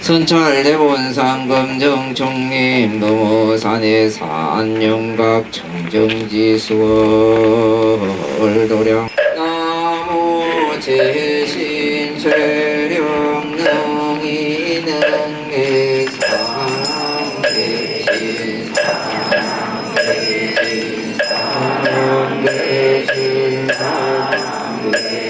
순찰대본 상금정 총님 노모산의 산용각 청정지수월 도량 나무 제신체 Hare Krishna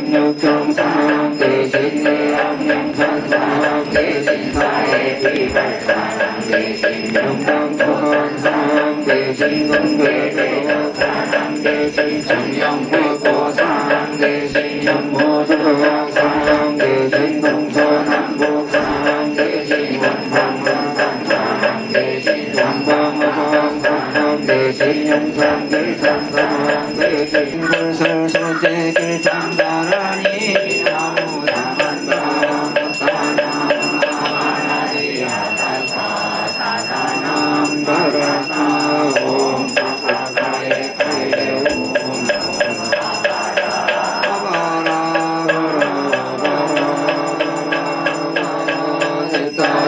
niệm nêu chung tâm sinh âm ninh thân tâm sinh phai hệ tỳ bạch tà sinh đông đông tâm hương sinh ứng quy tỳ tâm tà sinh sanh yong quy cố tà sinh nam mô tất hương tâm sinh đông thô nam mô tất sinh tâm tâm tâm tâm sinh tâm tâm tâm tâm sinh nhân thân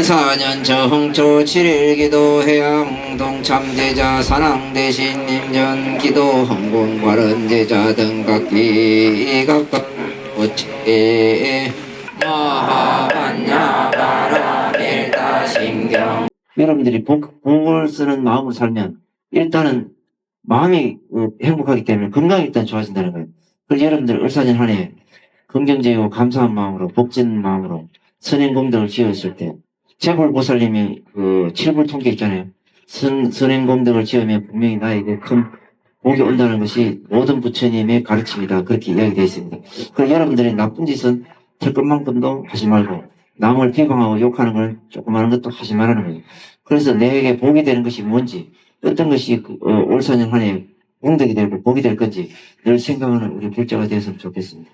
을사년 정초 7일 기도 해양동 참제자 산왕 대신 님 전 기도 헌공 발언제자 등 각기 각각 오체 마하반야 바라 밀다 신경 여러분들이 복, 복을 쓰는 마음으로 살면 일단은 마음이 어, 행복하기 때문에 건강이 일단 좋아진다는 거예요. 그래서 여러분들 을사년 한 해 긍정적이고 감사한 마음으로 복진 마음으로 선행功德을 지었을 때 재불보살님이 그 칠불 통계 있잖아요. 선, 선행功德을 지으면 분명히 나에게 큰 복이 온다는 것이 모든 부처님의 가르침이다. 그렇게 이야기되어 있습니다. 그래서 여러분들이 나쁜 짓은 될 것만큼도 하지 말고 남을 비방하고 욕하는 걸 조그마한 것도 하지 말라는 거예요. 그래서 내게 복이 되는 것이 뭔지, 어떤 것이 그, 어, 올 사년 한해 공덕이 되고 복이 될 건지 늘 생각하는 우리 불자가 되었으면 좋겠습니다.